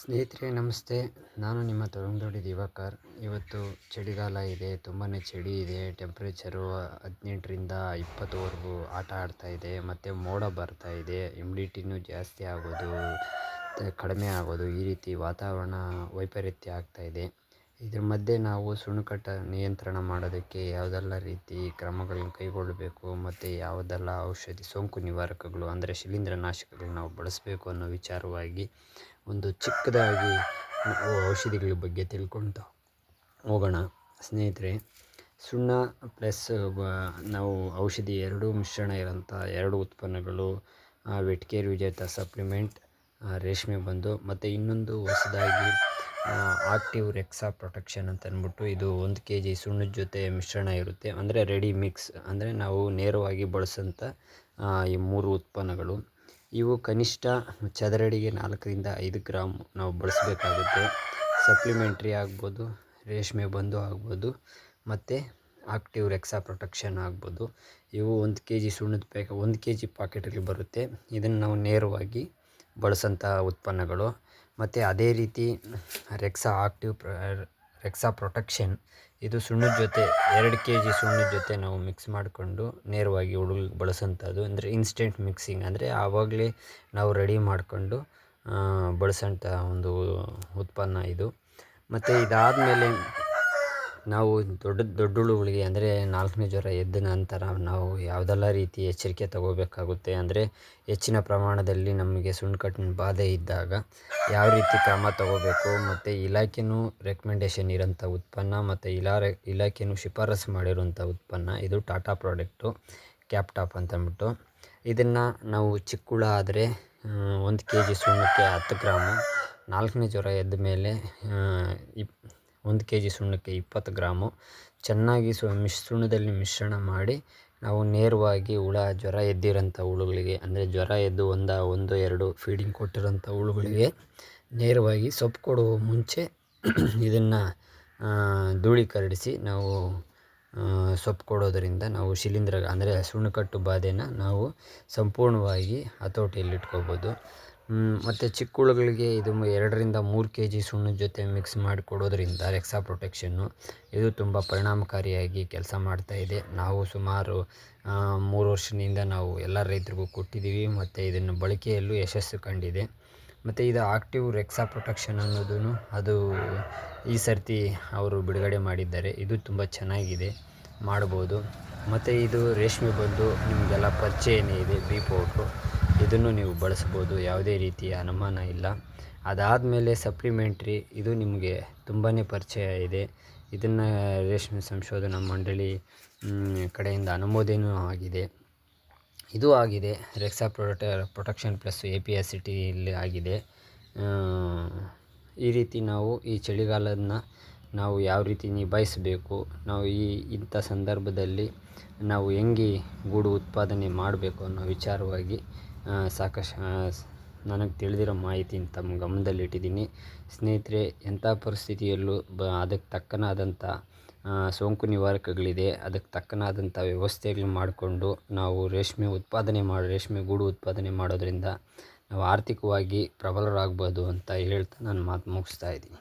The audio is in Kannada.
ಸ್ನೇಹಿತರೆ, ನಮಸ್ತೆ. ನಾನು ನಿಮ್ಮ ತೊಳಂದೋಡಿ ದಿವಾಕರ್. ಇವತ್ತು ಚಳಿಗಾಲ ಇದೆ ತುಂಬಾ ಚಳಿ ಇದೆ. ಟೆಂಪ್ರೇಚರು ಹದಿನೆಂಟರಿಂದ ಇಪ್ಪತ್ತುವರೆಗೂ ಆಟ ಆಡ್ತಾ ಇದೆ. ಮತ್ತು ಮೋಡ ಬರ್ತಾ ಇದೆ. ಇಮ್ಯುಡಿಟಿನೂ ಜಾಸ್ತಿ ಆಗೋದು, ಕಡಿಮೆ ಆಗೋದು ಈ ರೀತಿ ವಾತಾವರಣ ವೈಪರೀತ್ಯ ಆಗ್ತಾ ಇದೆ. ಇದ್ರ ಮಧ್ಯೆ ನಾವು ಸುಣ್ಣಕಟ್ಟ ನಿಯಂತ್ರಣ ಮಾಡೋದಕ್ಕೆ ಯಾವುದೆಲ್ಲ ರೀತಿ ಕ್ರಮಗಳನ್ನು ಕೈಗೊಳ್ಳಬೇಕು ಮತ್ತು ಯಾವುದೆಲ್ಲ ಔಷಧಿ ಸೋಂಕು ನಿವಾರಕಗಳು ಅಂದರೆ ಶಿಲೀಂಧ್ರನಾಶಕಗಳು ನಾವು ಬಳಸಬೇಕು ಅನ್ನೋ ವಿಚಾರವಾಗಿ ಒಂದು ಚಿಕ್ಕದಾಗಿ ನಾವು ಔಷಧಿಗಳ ಬಗ್ಗೆ ತಿಳ್ಕೊಳ್ತಾ ಹೋಗೋಣ. ಸ್ನೇಹಿತರೆ, ಸುಣ್ಣ ಪ್ಲಸ್ ನಾವು ಔಷಧಿ ಎರಡೂ ಮಿಶ್ರಣ ಇರೋಂಥ ಎರಡು ಉತ್ಪನ್ನಗಳು ವೆಟ್ಕೇರ್ ವಿಜೇತ ಸಪ್ಲಿಮೆಂಟ್ ರೇಷ್ಮೆ ಬಂದು ಮತ್ತು ಇನ್ನೊಂದು ಹೊಸದಾಗಿ ಆಕ್ಟಿವ್ ರೆಕ್ಸಾ ಪ್ರೊಟೆಕ್ಷನ್ ಅಂತ ಅಂದ್ಬಿಟ್ಟು ಇದು ಒಂದು ಕೆ ಜಿ ಸುಣ್ಣದ ಜೊತೆ ಮಿಶ್ರಣ ಇರುತ್ತೆ. ಅಂದರೆ ರೆಡಿ ಮಿಕ್ಸ್ ಅಂದರೆ ನಾವು ನೇರವಾಗಿ ಬಳಸೋಂಥ ಈ ಮೂರು ಉತ್ಪನ್ನಗಳು. ಇವು ಕನಿಷ್ಠ ಚದರಡಿಗೆ ನಾಲ್ಕರಿಂದ ಐದು ಗ್ರಾಮ್ ನಾವು ಬಳಸಬೇಕಾಗುತ್ತೆ. ಸಪ್ಲಿಮೆಂಟ್ರಿ ಆಗ್ಬೋದು, ರೇಷ್ಮೆ ಬಂದು ಆಗ್ಬೋದು, ಮತ್ತು ಆಕ್ಟಿವ್ ರೆಕ್ಸಾ ಪ್ರೊಟೆಕ್ಷನ್ ಆಗ್ಬೋದು. ಇವು ಒಂದು ಕೆ ಜಿ ಸುಣ್ಣದ ಪ್ಯಾಕ್, ಒಂದು ಕೆ ಜಿ ಪಾಕೆಟಲ್ಲಿ ಬರುತ್ತೆ. ಇದನ್ನು ನಾವು ನೇರವಾಗಿ ಬಳಸೋಂಥ ಉತ್ಪನ್ನಗಳು. ಮತ್ತು ಅದೇ ರೀತಿ ರೆಕ್ಸಾ ಆಕ್ಟಿವ್ ರೆಕ್ಸಾ ಪ್ರೊಟೆಕ್ಷನ್. ಇದು ಸುಣ್ಣದ ಜೊತೆ, ಎರಡು ಕೆ ಜಿ ಸುಣ್ಣದ ಜೊತೆ ನಾವು ಮಿಕ್ಸ್ ಮಾಡಿಕೊಂಡು ನೇರವಾಗಿ ಹುಡುಗರಿಗೆ ಬಳಸೋಂಥದ್ದು ಅಂದರೆ ಇನ್ಸ್ಟೆಂಟ್ ಮಿಕ್ಸಿಂಗ್ ಅಂದರೆ ಆವಾಗಲೇ ನಾವು ರೆಡಿ ಮಾಡಿಕೊಂಡು ಬಳಸೋಂಥ ಒಂದು ಉತ್ಪನ್ನ ಇದು. ಮತ್ತು ಇದಾದಮೇಲೆ ನಾವು ದೊಡ್ಡ ದೊಡ್ಡ ಹುಳುಗಳಿಗೆ ಅಂದರೆ ನಾಲ್ಕನೇ ಜ್ವರ ಎದ್ದ ನಂತರ ನಾವು ಯಾವುದೆಲ್ಲ ರೀತಿ ಎಚ್ಚರಿಕೆ ತಗೋಬೇಕಾಗುತ್ತೆ ಅಂದರೆ ಹೆಚ್ಚಿನ ಪ್ರಮಾಣದಲ್ಲಿ ನಮಗೆ ಸುಣ್ಕಟ್ಟಿನ ಬಾಧೆ ಇದ್ದಾಗ ಯಾವ ರೀತಿ ಕ್ರಮ ತಗೋಬೇಕು ಮತ್ತು ಇಲಾಖೆಯೂ ರೆಕಮೆಂಡೇಷನ್ ಇರೋಂಥ ಉತ್ಪನ್ನ ಮತ್ತು ಇಲಾ ಇಲಾಖೆಯೂ ಶಿಫಾರಸು ಮಾಡಿರುವಂಥ ಉತ್ಪನ್ನ ಇದು ಟಾಟಾ ಪ್ರಾಡಕ್ಟು ಕ್ಯಾಪ್ ಟಾಪ್ ಅಂತಂದ್ಬಿಟ್ಟು. ಇದನ್ನು ನಾವು ಚಿಕ್ಕ ಹುಳ ಆದರೆ ಒಂದು ಕೆ ಜಿ ಸುಣ್ಣಕ್ಕೆ ಹತ್ತು ಗ್ರಾಮು, ನಾಲ್ಕನೇ ಜ್ವರ ಎದ್ದ ಮೇಲೆ ಇಪ್ ಒಂದು ಕೆ ಜಿ ಸುಣ್ಣಕ್ಕೆ ಇಪ್ಪತ್ತು ಗ್ರಾಮು ಚೆನ್ನಾಗಿ ಸು ಮಿಶ್ರಣದಲ್ಲಿ ಮಿಶ್ರಣ ಮಾಡಿ ನಾವು ನೇರವಾಗಿ ಹುಳ, ಜ್ವರ ಎದ್ದಿರೋಂಥ ಹುಳುಗಳಿಗೆ, ಅಂದರೆ ಜ್ವರ ಎದ್ದು ಒಂದು ಒಂದು, ಎರಡು ಫೀಡಿಂಗ್ ಕೊಟ್ಟಿರೋಂಥ ಹುಳುಗಳಿಗೆ ನೇರವಾಗಿ ಸೊಪ್ಪು ಕೊಡುವ ಮುಂಚೆ ಇದನ್ನು ಧೂಳಿ ಕರಡಿಸಿ ನಾವು ಸೊಪ್ಪು ಕೊಡೋದರಿಂದ ನಾವು ಶಿಲೀಂಧ್ರ, ಅಂದರೆ ಸುಣ್ಣಕಟ್ಟು ಬಾಧೆನ ನಾವು ಸಂಪೂರ್ಣವಾಗಿ ಹತೋಟಿಯಲ್ಲಿಟ್ಕೋಬೋದು. ಮತ್ತು ಚಿಕ್ಕ ಹುಳುಗಳಿಗೆ ಇದು ಎರಡರಿಂದ ಮೂರು ಕೆ ಜಿ ಸುಣ್ಣದ ಜೊತೆ ಮಿಕ್ಸ್ ಮಾಡಿ ಕೊಡೋದರಿಂದ ರೆಕ್ಸಾ ಪ್ರೊಟೆಕ್ಷನ್ನು ಇದು ತುಂಬ ಪರಿಣಾಮಕಾರಿಯಾಗಿ ಕೆಲಸ ಮಾಡ್ತಾಯಿದೆ ನಾವು ಸುಮಾರು ಮೂರು ವರ್ಷದಿಂದ ನಾವು ಎಲ್ಲ ರೈತರಿಗೂ ಕೊಟ್ಟಿದ್ದೀವಿ. ಮತ್ತು ಇದನ್ನು ಬಳಕೆಯಲ್ಲೂ ಯಶಸ್ಸು ಕಂಡಿದೆ. ಮತ್ತು ಇದು ಆಕ್ಟಿವ್ ರೆಕ್ಸಾ ಪ್ರೊಟೆಕ್ಷನ್ ಅನ್ನೋದು ಅದು ಈ ಸರ್ತಿ ಅವರು ಬಿಡುಗಡೆ ಮಾಡಿದ್ದಾರೆ. ಇದು ತುಂಬ ಚೆನ್ನಾಗಿದೆ. ಮಾಡ್ಬೋದು. ಮತ್ತು ಇದು ರೇಷ್ಮೆ ಬಂದು ನಿಮಗೆಲ್ಲ ಪರಿಚಯನೇ ಇದೆ ಬಿ ಪೌಡ್ರು ಇದನ್ನು ನೀವು ಬಳಸ್ಬೋದು, ಯಾವುದೇ ರೀತಿಯ ಅನುಮಾನ ಇಲ್ಲ. ಅದಾದ ಮೇಲೆ ಸಪ್ಲಿಮೆಂಟ್ರಿ, ಇದು ನಿಮಗೆ ತುಂಬಾ ಪರಿಚಯ ಇದೆ. ಇದನ್ನು ರೇಷ್ಮೆ ಸಂಶೋಧನಾ ಮಂಡಳಿ ಕಡೆಯಿಂದ ಅನುಮೋದನೆ ಆಗಿದೆ. ಇದು ಆಗಿದೆ, ರೆಕ್ಸಾ ಪ್ರೊಟೆ protection plus A P S ಆಗಿದೆ. ಈ ರೀತಿ ನಾವು ಈ ಚಳಿಗಾಲದನ್ನ ನಾವು ಯಾವ ರೀತಿ ನಿಭಾಯಿಸಬೇಕು, ನಾವು ಈ ಇಂಥ ಸಂದರ್ಭದಲ್ಲಿ ನಾವು ಹೆಂಗೆ ಗೂಡು ಉತ್ಪಾದನೆ ಮಾಡಬೇಕು ಅನ್ನೋ ವಿಚಾರವಾಗಿ ಸಾಕಷ್ಟು ನನಗೆ ತಿಳಿದಿರೋ ಮಾಹಿತಿನ ತಮ್ಮ ಗಮನದಲ್ಲಿಟ್ಟಿದ್ದೀನಿ ಸ್ನೇಹಿತರೆ ಎಂಥ ಪರಿಸ್ಥಿತಿಯಲ್ಲೂ ಬ ಅದಕ್ಕೆ ತಕ್ಕನಾದಂಥ ಸೋಂಕು ನಿವಾರಕಗಳಿದೆ. ಅದಕ್ಕೆ ತಕ್ಕನಾದಂಥ ವ್ಯವಸ್ಥೆಗಳು ಮಾಡಿಕೊಂಡು ನಾವು ರೇಷ್ಮೆ ಉತ್ಪಾದನೆ ಮಾಡಿ ರೇಷ್ಮೆ ಗೂಡು ಉತ್ಪಾದನೆ ಮಾಡೋದರಿಂದ ನಾವು ಆರ್ಥಿಕವಾಗಿ ಪ್ರಬಲರಾಗ್ಬೋದು ಅಂತ ಹೇಳ್ತಾ ನಾನು ಮಾತು ಮುಗಿಸ್ತಾ ಇದ್ದೀನಿ.